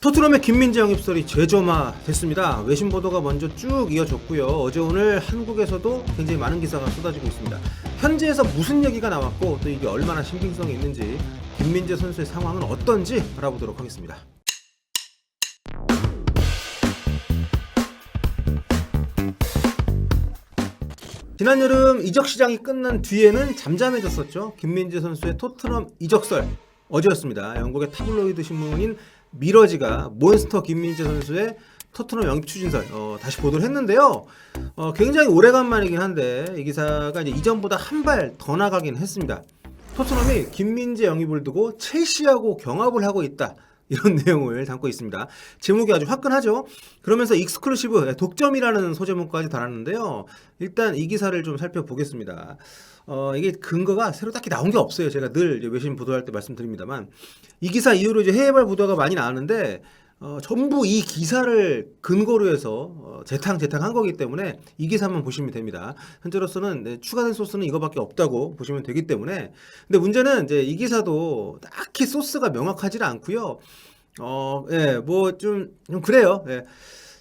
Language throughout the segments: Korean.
토트넘의 김민재 영입설이 재점화 됐습니다. 외신 보도가 먼저 쭉 이어졌고요. 어제 오늘 한국에서도 굉장히 많은 기사가 쏟아지고 있습니다. 현지에서 무슨 얘기가 나왔고 또 이게 얼마나 신빙성이 있는지 김민재 선수의 상황은 어떤지 알아보도록 하겠습니다. 지난 여름 이적 시장이 끝난 뒤에는 잠잠해졌었죠. 김민재 선수의 토트넘 이적설 어제였습니다. 영국의 타블로이드 신문인 미러지가 몬스터 김민재 선수의 토트넘 영입 추진설 어, 다시 보도를 했는데요. 어, 굉장히 오래간만이긴 한데 이 기사가 이제 이전보다 한 발 더 나가긴 했습니다. 토트넘이 김민재 영입을 두고 첼시하고 경합을 하고 있다. 이런 내용을 담고 있습니다. 제목이 아주 화끈하죠. 그러면서 익스클루시브 독점이라는 소제목까지 달았는데요. 일단 이 기사를 좀 살펴보겠습니다. 어, 이게 근거가 새로 딱히 나온 게 없어요. 제가 늘 외신 보도할 때 말씀드립니다만 이 기사 이후로 이제 해외발 보도가 많이 나왔는데 어, 전부 이 기사를 근거로 해서 어, 재탕 재탕한 거기 때문에 이 기사만 보시면 됩니다. 현재로서는 네, 추가된 소스는 이거밖에 없다고 보시면 되기 때문에 근데 문제는 이제 이 기사도 딱 히 소스가 명확하지는 않고요. 어, 예, 뭐 좀 좀 그래요. 예.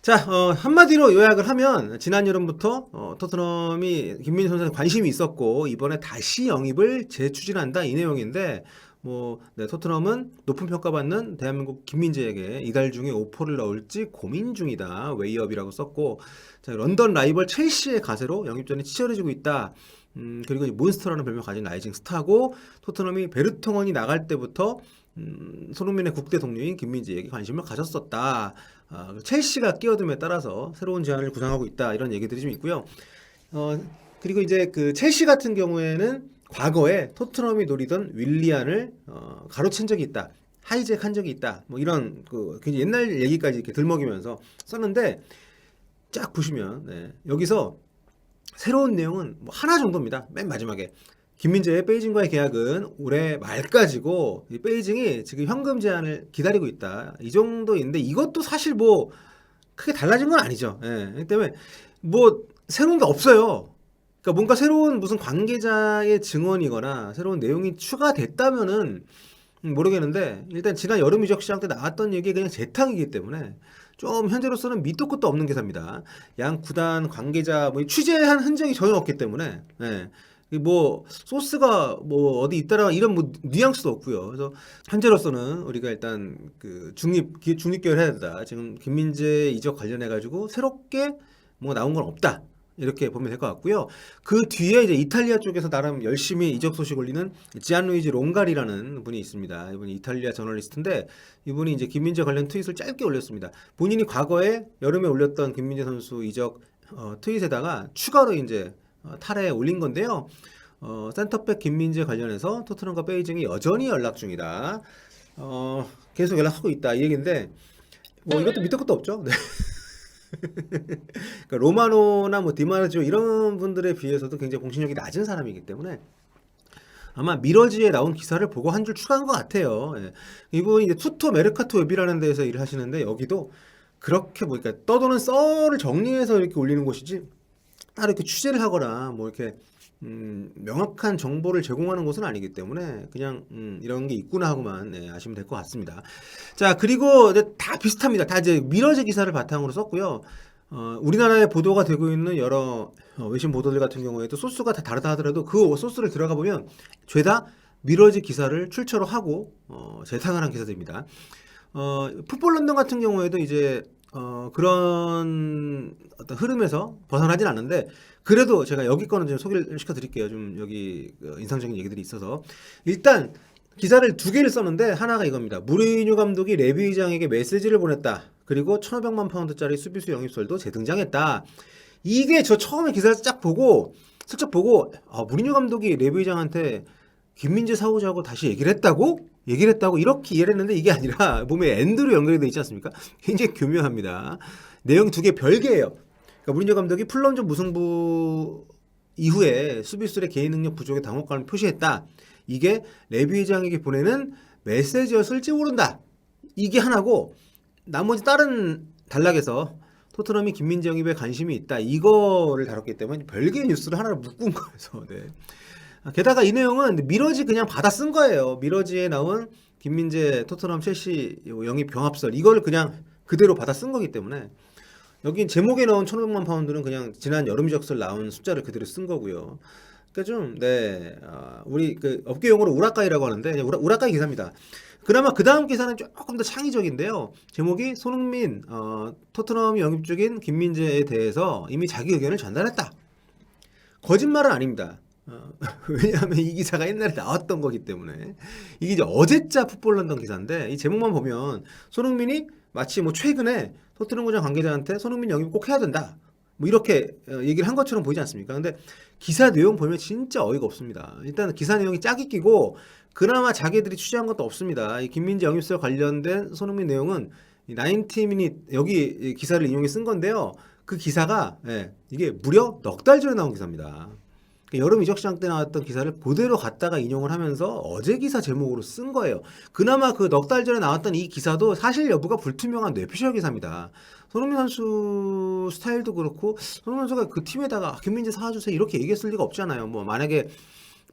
자, 어, 한마디로 요약을 하면 지난 여름부터 어, 토트넘이 김민재 선수에 관심이 있었고 이번에 다시 영입을 재추진한다 이 내용인데 뭐 네, 토트넘은 높은 평가받는 대한민국 김민재에게 이달 중에 오퍼를 넣을지 고민 중이다 웨이업이라고 썼고 자, 런던 라이벌 첼시의 가세로 영입전이 치열해지고 있다. 음, 그리고 이 몬스터라는 별명 가진 라이징 스타고 토트넘이 베르통원이 나갈 때부터 음, 손흥민의 국대 동료인 김민재에게 관심을 가졌었다. 아, 첼시가 끼어듦에 따라서 새로운 제안을 구상하고 있다. 이런 얘기들이 좀 있고요. 어, 그리고 이제 그 첼시 같은 경우에는 과거에 토트넘이 노리던 윌리안을 어, 가로챈 적이 있다. 하이잭 한 적이 있다. 뭐 이런 그 굉장히 옛날 얘기까지 이렇게 들먹이면서 썼는데 쫙 보시면 네, 여기서 새로운 내용은 뭐 하나 정도입니다. 맨 마지막에 김민재의 베이징과의 계약은 올해 말까지고 이 베이징이 지금 현금 제한을 기다리고 있다. 이 정도인데 이것도 사실 뭐 크게 달라진 건 아니죠. 예. 그렇기 때문에 뭐 새로운 게 없어요. 그러니까 뭔가 새로운 무슨 관계자의 증언이거나 새로운 내용이 추가됐다면은 음, 모르겠는데 일단 지난 여름 이적 시장 때 나왔던 얘기 그냥 재탕이기 때문에 좀 현재로서는 밑도 끝도 없는 기사입니다. 양 구단 관계자 뭐 취재한 흔적이 전혀 없기 때문에 예. 이뭐 소스가 뭐 어디 있다라 이런 뭐 뉘앙스도 없고요. 그래서 현재로서는 우리가 일단 그 중립 기- 중립 결 해야 된다. 지금 김민재 이적 관련해 가지고 새롭게 뭐 나온 건 없다. 이렇게 보면 될 것 같고요. 그 뒤에 이제 이탈리아 쪽에서 나름 열심히 이적 소식 올리는 지안루이지 롱가리라는 분이 있습니다. 이분이 이탈리아 저널리스트인데 이분이 이제 김민재 관련 트윗을 짧게 올렸습니다. 본인이 과거에 여름에 올렸던 김민재 선수 이적 어, 트윗에다가 추가로 이제 어, 탈에 올린 건데요. 어, 센터백 김민재 관련해서 토트넘과 베이징이 여전히 연락 중이다. 어, 계속 연락하고 있다 이 얘기인데 뭐 이것도 밑도 끝도 없죠. 네. 그러니까 로마노나 뭐 디마르지오 이런 분들에 비해서도 굉장히 공신력이 낮은 사람이기 때문에 아마 미러지에 나온 기사를 보고 한 줄 추가한 것 같아요. 예. 이분이 이제 투토 메르카토 웹이라는 데서 일을 하시는데 여기도 그렇게 뭐 그러니까 떠도는 썰을 정리해서 이렇게 올리는 곳이지 따로 이렇게 취재를 하거나 뭐 이렇게 음, 명확한 정보를 제공하는 곳은 아니기 때문에 그냥 음, 이런 게 있구나 하고만 네, 아시면 될 것 같습니다. 자 그리고 다 비슷합니다. 다 이제 미러지 기사를 바탕으로 썼고요. 어, 우리나라에 보도가 되고 있는 여러 어, 외신 보도들 같은 경우에도 소스가 다 다르다 하더라도 그 소스를 들어가 보면 죄다 미러지 기사를 출처로 하고 어, 재탕을 한 기사들입니다. 어, 풋볼 런던 같은 경우에도 이제 어, 그런 어떤 흐름에서 벗어나진 않는데 그래도 제가 여기 거는 좀 소개를 시켜 드릴게요. 좀 여기 어, 인상적인 얘기들이 있어서 일단 기사를 두 개를 썼는데 하나가 이겁니다. 무리뉴 감독이 레비 의장에게 메시지를 보냈다. 그리고 1,500만 파운드짜리 수비수 영입설도 재등장했다. 이게 저 처음에 기사를 쫙 보고 슬쩍 보고 아, 무리뉴 감독이 레비 의장한테 김민재 사오자고 다시 얘기를 했다고? 얘기를 했다고 이렇게 이해를 했는데 이게 아니라 몸에 엔드로 연결이 돼 있지 않습니까? 굉장히 교묘합니다. 내용 두 개 별개예요. 그러니까 무리뉴 감독이 플럼전 무승부 이후에 수비수의 개인 능력 부족에 당혹감을 표시했다. 이게 레비 회장에게 보내는 메시지였을지 모른다. 이게 하나고 나머지 다른 단락에서 토트넘이 김민재 영입에 관심이 있다. 이거를 다뤘기 때문에 별개의 뉴스를 하나를 묶은 거여서 네. 아, 게다가 이 내용은 미러지 그냥 받아 쓴 거예요. 미러지에 나온 김민재 토트넘 첼시 영입 병합설 이걸 그냥 그대로 받아 쓴 거기 때문에 여기 제목에 넣은 1,500만 파운드는 그냥 지난 여름 이적설 나온 숫자를 그대로 쓴 거고요. 그러니까 좀 네, 아, 우리 그 업계 용어로 우라카이라고 하는데 그냥 우라, 우라카이 기사입니다. 그나마 그 다음 기사는 조금 더 창의적인데요. 제목이 손흥민 어, 토트넘 영입 중인 김민재에 대해서 이미 자기 의견을 전달했다. 거짓말은 아닙니다. 어, 왜냐하면 이 기사가 옛날에 나왔던 거기 때문에 이게 이제 어제자 풋볼 런던 기사인데 이 제목만 보면 손흥민이 마치 뭐 최근에 토트넘구장 관계자한테 손흥민 영입 꼭 해야 된다. 뭐 이렇게 어, 얘기를 한 것처럼 보이지 않습니까? 근데 기사 내용 보면 진짜 어이가 없습니다. 일단 기사 내용이 짝이 끼고 그나마 자기들이 취재한 것도 없습니다. 이 김민재 영입설 관련된 손흥민 내용은 이 나인티미닛 여기 이 기사를 인용해 쓴 건데요. 그 기사가 예, 이게 무려 넉 달 전에 나온 기사입니다. 그러니까 여름 이적 시장 때 나왔던 기사를 그대로 갖다가 인용을 하면서 어제 기사 제목으로 쓴 거예요. 그나마 그 넉 달 전에 나왔던 이 기사도 사실 여부가 불투명한 뇌피셜 기사입니다. 손흥민 선수 스타일도 그렇고 손흥민 선수가 그 팀에다가 아, 김민재 사와주세요 이렇게 얘기했을 리가 없잖아요. 뭐 만약에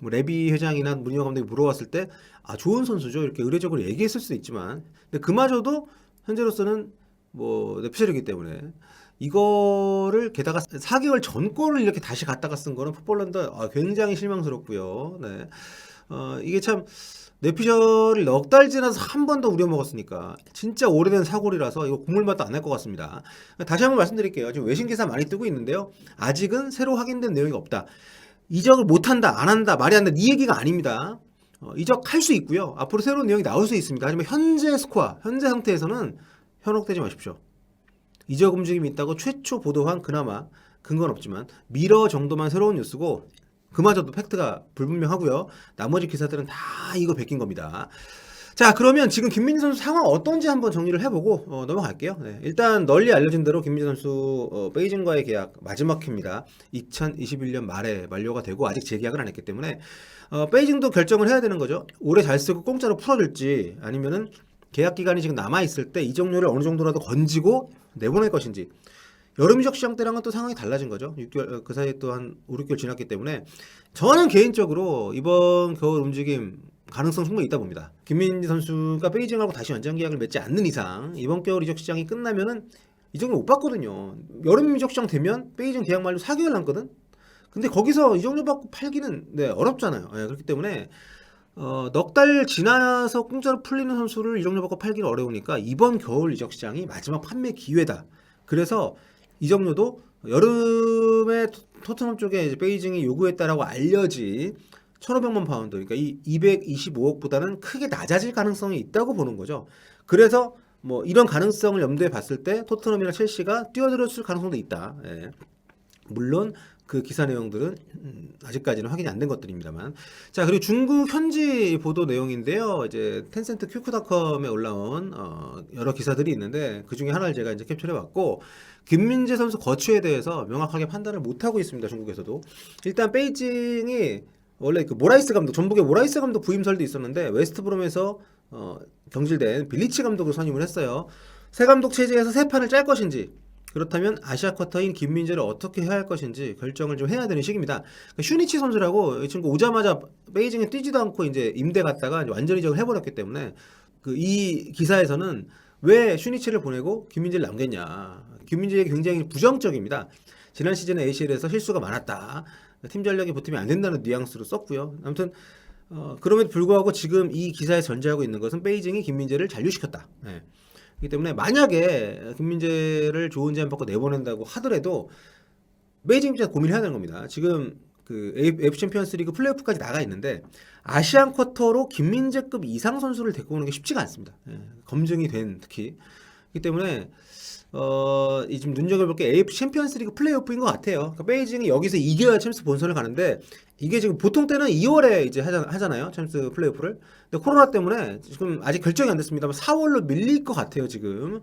뭐 레비 회장이나 문희호 감독이 물어봤을 때 아 좋은 선수죠 이렇게 의례적으로 얘기했을 수도 있지만 근데 그마저도 현재로서는 뭐 뇌피셜이기 때문에 이거를 게다가 4개월 전 거를 이렇게 다시 갖다가 쓴 거는 풋볼런더 아, 굉장히 실망스럽고요. 네. 어, 이게 참 뇌피셜을 넉 달 지나서 한 번 더 우려먹었으니까 진짜 오래된 사골이라서 이거 국물 맛도 안 날 것 같습니다. 다시 한번 말씀드릴게요. 지금 외신 기사 많이 뜨고 있는데요. 아직은 새로 확인된 내용이 없다. 이적을 못한다, 안 한다, 말이 안 된다 이 얘기가 아닙니다. 어, 이적할 수 있고요. 앞으로 새로운 내용이 나올 수 있습니다. 하지만 현재 스코어, 현재 상태에서는 현혹되지 마십시오. 이적 움직임이 있다고 최초 보도한 그나마 근거는 없지만 미러 정도만 새로운 뉴스고 그마저도 팩트가 불분명하고요. 나머지 기사들은 다 이거 베낀 겁니다. 자 그러면 지금 김민재 선수 상황 어떤지 한번 정리를 해보고 어, 넘어갈게요. 네, 일단 널리 알려진 대로 김민재 선수 어, 베이징과의 계약 마지막 회입니다. 2021년 말에 만료가 되고 아직 재계약을 안 했기 때문에 어, 베이징도 결정을 해야 되는 거죠. 올해 잘 쓰고 공짜로 풀어줄지 아니면은 계약 기간이 지금 남아 있을 때 이적료를 어느 정도라도 건지고 내보낼 것인지 여름 이적 시장 때랑은 또 상황이 달라진 거죠. 6개월 어, 그 사이에 또 한 5, 6개월 지났기 때문에 저는 개인적으로 이번 겨울 움직임 가능성 충분히 있다 봅니다. 김민지 선수가 베이징하고 다시 연장 계약을 맺지 않는 이상 이번 겨울 이적 시장이 끝나면은 이적료 못 받거든요. 여름 이적 시장 되면 베이징 계약 만료 4개월 남거든. 근데 거기서 이적료 받고 팔기는 네, 어렵잖아요. 예, 그렇기 때문에 어, 넉 달 지나서 공짜로 풀리는 선수를 이적료 받고 팔기는 어려우니까 이번 겨울 이적 시장이 마지막 판매 기회다. 그래서 이적료도 여름에 토- 토트넘 쪽에 이제 베이징이 요구했다라고 알려진 1,500만 파운드, 그러니까 이 225억보다는 크게 낮아질 가능성이 있다고 보는 거죠. 그래서 뭐 이런 가능성을 염두에 봤을 때 토트넘이나 첼시가 뛰어들었을 가능성도 있다. 예. 물론 그 기사 내용들은 음, 아직까지는 확인이 안 된 것들입니다만. 자, 그리고 중국 현지 보도 내용인데요. 이제 텐센트 큐크닷컴에 올라온 어, 여러 기사들이 있는데 그 중에 하나를 제가 이제 캡처해 왔고 김민재 선수 거취에 대해서 명확하게 판단을 못 하고 있습니다. 중국에서도. 일단 베이징이 원래 그 모라이스 감독, 전북의 모라이스 감독 부임설도 있었는데 웨스트브롬에서 어, 경질된 빌리치 감독을 선임을 했어요. 새 감독 체제에서 새 판을 짤 것인지 그렇다면 아시아 쿼터인 김민재를 어떻게 해야 할 것인지 결정을 좀 해야 되는 시기입니다. 그 슈니치 선수라고 이 친구 오자마자 베이징에 뛰지도 않고 이제 임대 갔다가 이제 완전 이적을 해버렸기 때문에 그 이 기사에서는 왜 슈니치를 보내고 김민재를 남겼냐. 김민재에게 굉장히 부정적입니다. 지난 시즌에 ACL에서 실수가 많았다. 팀 전력이 붙으면 안 된다는 뉘앙스로 썼고요. 아무튼 어, 그럼에도 불구하고 지금 이 기사에 전제하고 있는 것은 베이징이 김민재를 잔류시켰다. 예. 그렇기 때문에 만약에 김민재를 좋은 제안 받고 내보낸다고 하더라도 베이징 입장에서 고민해야 되는 겁니다. 지금 그 F 챔피언스 리그 플레이오프까지 나가 있는데 아시안 쿼터로 김민재급 이상 선수를 데리고 오는 게 쉽지가 않습니다. 예, 검증이 된 특히 그렇기 때문에 어, 이 지금 눈여겨볼 게 AF 챔피언스 리그 플레이오프인 것 같아요. 그러니까 베이징이 여기서 이겨야 챔스 본선을 가는데 이게 지금 보통 때는 2월에 이제 하잖, 하잖아 요. 챔스 플레이오프를. 근데 코로나 때문에 지금 아직 결정이 안 됐습니다만 4월로 밀릴 것 같아요, 지금.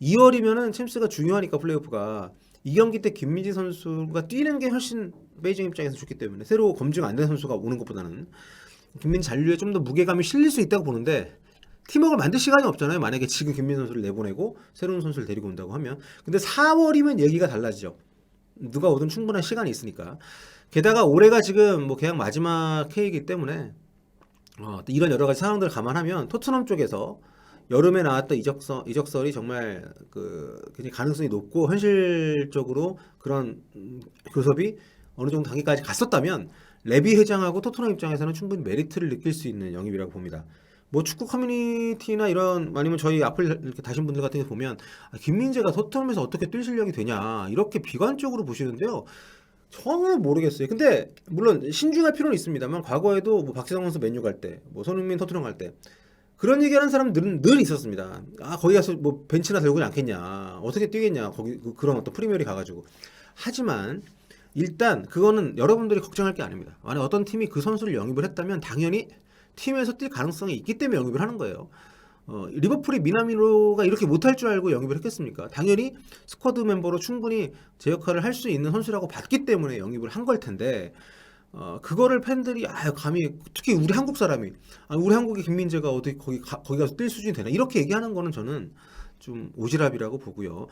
2월이면은 챔스가 중요하니까 플레이오프가 이 경기 때 김민지 선수가 뛰는 게 훨씬 베이징 입장에서 좋기 때문에 새로 검증 안 된 선수가 오는 것보다는 김민지 잔류에 좀 더 무게감이 실릴 수 있다고 보는데 팀워크를 만들 시간이 없잖아요. 만약에 지금 김민 선수를 내보내고 새로운 선수를 데리고 온다고 하면. 근데 4월이면 얘기가 달라지죠. 누가 오든 충분한 시간이 있으니까. 게다가 올해가 지금 뭐 계약 마지막 해이기 때문에 어, 또 이런 여러 가지 상황들을 감안하면 토트넘 쪽에서 여름에 나왔던 이적서, 이적설이 정말 그 굉장히 가능성이 높고 현실적으로 그런 음, 교섭이 어느 정도 단계까지 갔었다면 레비 회장하고 토트넘 입장에서는 충분히 메리트를 느낄 수 있는 영입이라고 봅니다. 뭐 축구 커뮤니티나 이런 아니면 저희 앞을 이렇게 다신 분들 같은 게 보면 아, 김민재가 토트넘에서 어떻게 뛸 실력이 되냐 이렇게 비관적으로 보시는데요. 저는 모르겠어요. 근데 물론 신중할 필요는 있습니다만 과거에도 뭐 박지성 선수 맨유 갈 때, 뭐 손흥민 토트넘 갈 때 그런 얘기하는 사람들은 늘 있었습니다. 아 거기 가서 뭐 벤치나 들고 않겠냐, 어떻게 뛰겠냐, 거기 그- 그런 어떤 프리미어리 가가지고. 하지만 일단 그거는 여러분들이 걱정할 게 아닙니다. 만약 어떤 팀이 그 선수를 영입을 했다면 당연히 팀에서 뛸 가능성이 있기 때문에 영입을 하는 거예요. 어, 리버풀이 미나미로가 이렇게 못할 줄 알고 영입을 했겠습니까? 당연히 스쿼드 멤버로 충분히 제 역할을 할 수 있는 선수라고 봤기 때문에 영입을 한 걸 텐데 어, 그거를 팬들이 아 감히 특히 우리 한국 사람이 아, 우리 한국의 김민재가 어디 거기 가, 거기 가서 뛸 수준이 되나 이렇게 얘기하는 거는 저는 좀 오지랖이라고 보고요.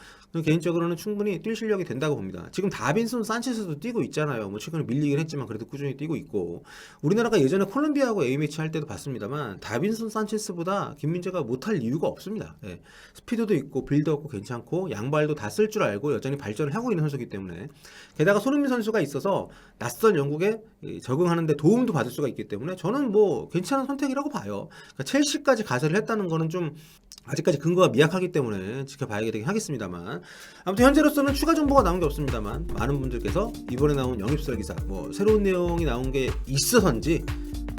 개인적으로는 충분히 뛸 실력이 된다고 봅니다. 지금 다빈슨 산체스도 뛰고 있잖아요. 뭐 최근에 밀리긴 했지만 그래도 꾸준히 뛰고 있고 우리나라가 예전에 콜롬비아하고 A매치 할 때도 봤습니다만 다빈슨 산체스보다 김민재가 못할 이유가 없습니다. 예. 스피드도 있고 빌드업도 괜찮고 양발도 다 쓸 줄 알고 여전히 발전을 하고 있는 선수이기 때문에 게다가 손흥민 선수가 있어서 낯선 영국에 이, 적응하는데 도움도 받을 수가 있기 때문에 저는 뭐 괜찮은 선택이라고 봐요. 그러니까 첼시까지 가세를 했다는 거는 좀 아직까지 근거가 미약하기 때문에 지켜봐야 되긴 하겠습니다만 아무튼 현재로서는 추가 정보가 나온 게 없습니다만 많은 분들께서 이번에 나온 영입설 기사 뭐 새로운 내용이 나온 게 있어서인지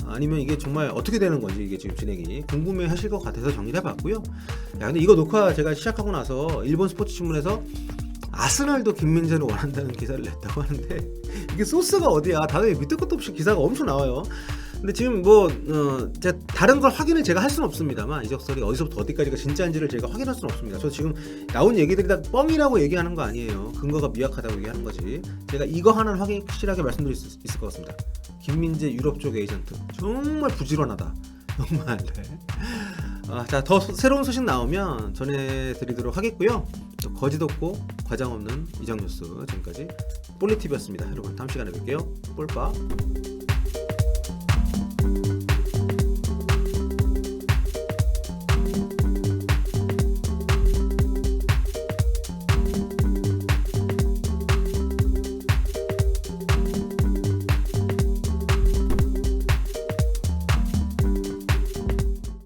아니면 이게 정말 어떻게 되는 건지 이게 지금 진행이 궁금해 하실 것 같아서 정리를 해봤고요. 야 근데 이거 녹화 제가 시작하고 나서 일본 스포츠 신문에서 아스날도 김민재를 원한다는 기사를 냈다고 하는데 이게 소스가 어디야? 다들 밑도 끝도 없이 기사가 엄청 나와요. 근데 지금 뭐 어, 제가 다른 걸 확인을 제가 할 수는 없습니다만 이적설이 어디서부터 어디까지가 진짜인지를 제가 확인할 수는 없습니다. 저 지금 나온 얘기들이 다 뻥이라고 얘기하는 거 아니에요. 근거가 미약하다고 얘기하는 거지. 제가 이거 하나는 확실하게 말씀드릴 수 있을 것 같습니다. 김민재 유럽 쪽 에이전트 정말 부지런하다. 정말. 네. 아, 자, 더 소- 새로운 소식 나오면 전해드리도록 하겠고요. 또 거짓 없고 과장 없는 이정 뉴스 지금까지 볼리티비였습니다. 여러분 다음 시간에 뵐게요. 볼빠.